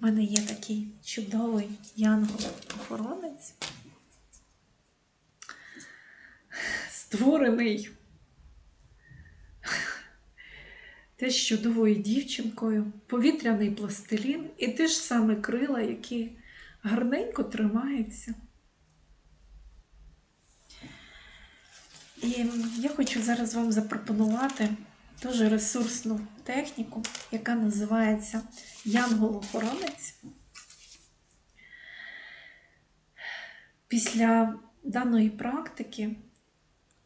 У мене є такий чудовий янгол-охоронець, створений теж чудовою дівчинкою, повітряний пластилін і те ж саме крила, які гарненько тримаються. І я хочу зараз вам запропонувати дуже ресурсну техніку, яка називається Янгол-охоронець. Після даної практики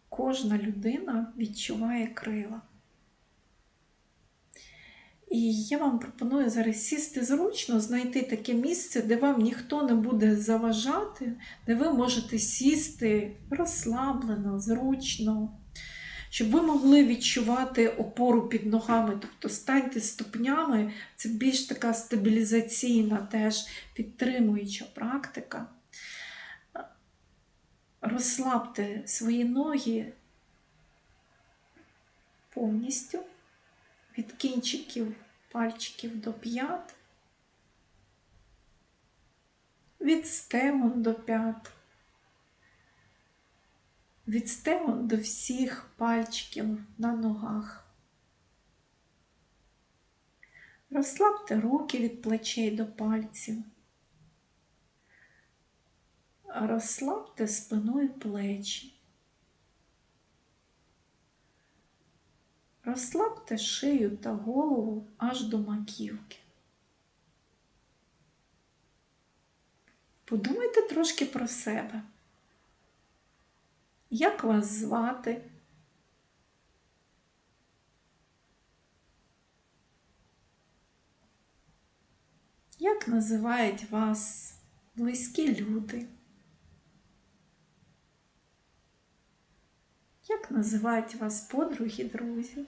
кожна людина відчуває крила. І я вам пропоную зараз сісти зручно, знайти таке місце, де вам ніхто не буде заважати, де ви можете сісти розслаблено, зручно, щоб ви могли відчувати опору під ногами. Тобто станьте ступнями, це більш така стабілізаційна, теж підтримуюча практика. Розслабте свої ноги повністю від кінчиків пальчиків до п'ят, від стегон до п'ят, від стегон до всіх пальчиків на ногах. Розслабте руки від плечей до пальців. Розслабте спину і плечі. Розслабте шию та голову аж до маківки. Подумайте трошки про себе. Як вас звати? Як називають вас близькі люди? Як називають вас подруги, друзі?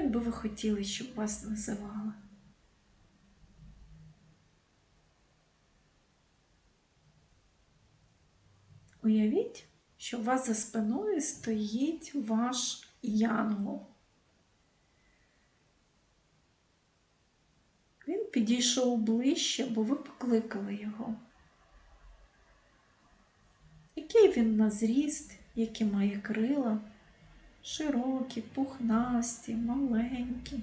Як би ви хотіли, щоб вас називали? Уявіть, що у вас за спиною стоїть ваш янгол. Він підійшов ближче, бо ви покликали його. Який він на зріст, які має крила, широкі, пухнасті, маленькі,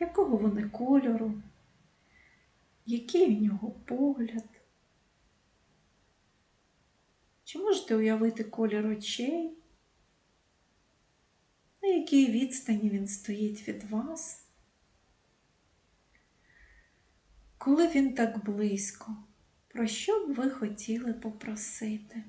якого вони кольору, який у нього погляд. Чи можете уявити колір очей? На якій відстані він стоїть від вас? Коли він так близько, про що б ви хотіли попросити?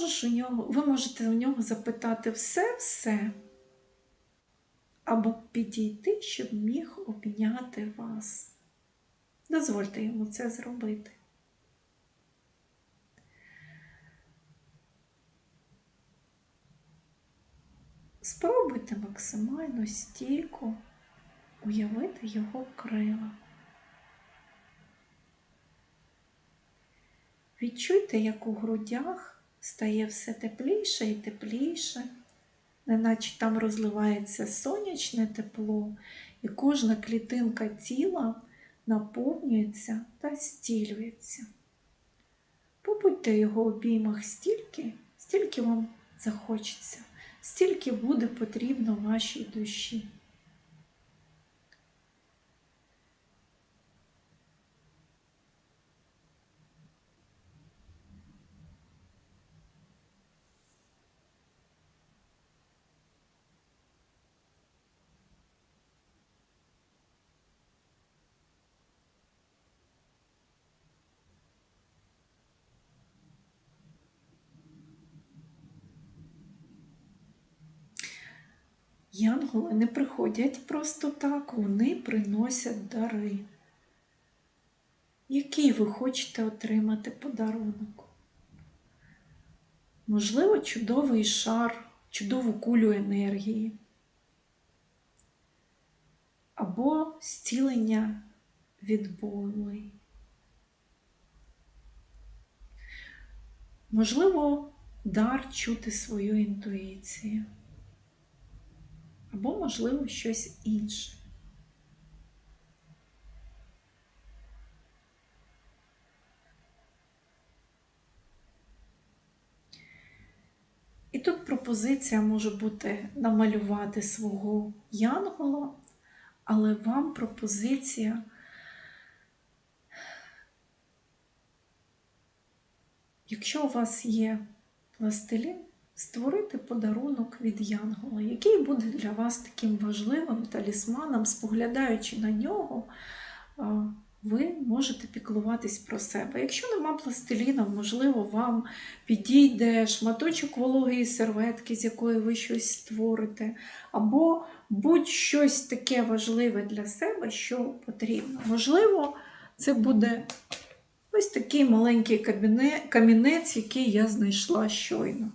Можеш у нього, ви можете у нього запитати все-все або підійти, щоб міг обняти вас. Дозвольте йому це зробити. Спробуйте максимально стійко уявити його крила. Відчуйте, як у грудях стає все тепліше і тепліше неначе там розливається сонячне тепло, і кожна клітинка тіла наповнюється та стілюється. Побудьте його обіймах стільки, стільки вам захочеться, стільки буде потрібно вашій душі. Янголи не приходять просто так, вони приносять дари. Який ви хочете отримати подарунок? можливо, чудовий шар, чудову кулю енергії. Або зцілення від болей. Можливо, дар чути свою інтуїцію. Або, можливо, щось інше. І тут пропозиція може бути намалювати свого янгола, але вам пропозиція Якщо у вас є пластилін, створити подарунок від Янгола, який буде для вас таким важливим талісманом, споглядаючи на нього, ви можете піклуватись про себе. Якщо нема пластиліна, можливо, вам підійде шматочок вологої серветки, з якої ви щось створите, або будь-щось таке важливе для себе, що потрібно. Можливо, це буде Ось такий маленький камінець, який я знайшла щойно.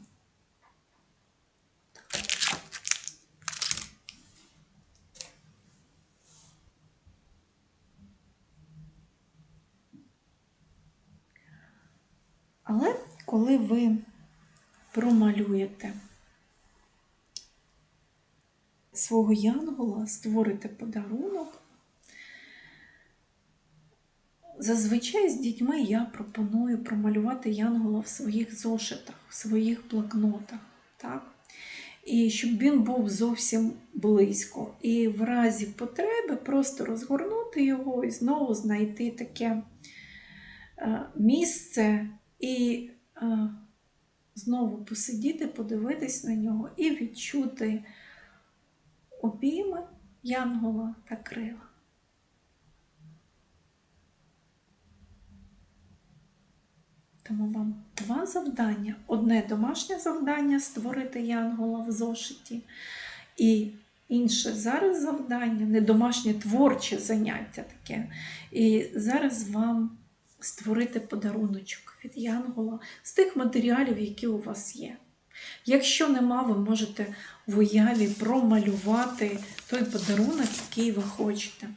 Але коли ви промалюєте свого янгола, створите подарунок, Зазвичай з дітьми я пропоную промалювати янгола в своїх зошитах, в своїх блокнотах. Так? І щоб він був зовсім близько. І в разі потреби просто розгорнути його і знову знайти таке е, місце і е, знову посидіти, подивитись на нього і відчути обійми янгола та крила. Тому вам два завдання. Одне домашнє завдання створити янгола в зошиті. І інше зараз завдання, не домашнє творче заняття таке. І зараз вам створити подаруночок від янгола з тих матеріалів, які у вас є. Якщо нема, ви можете в уяві промалювати той подарунок, який ви хочете.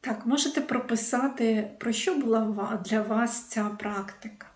Так, можете прописати, про що була для вас ця практика.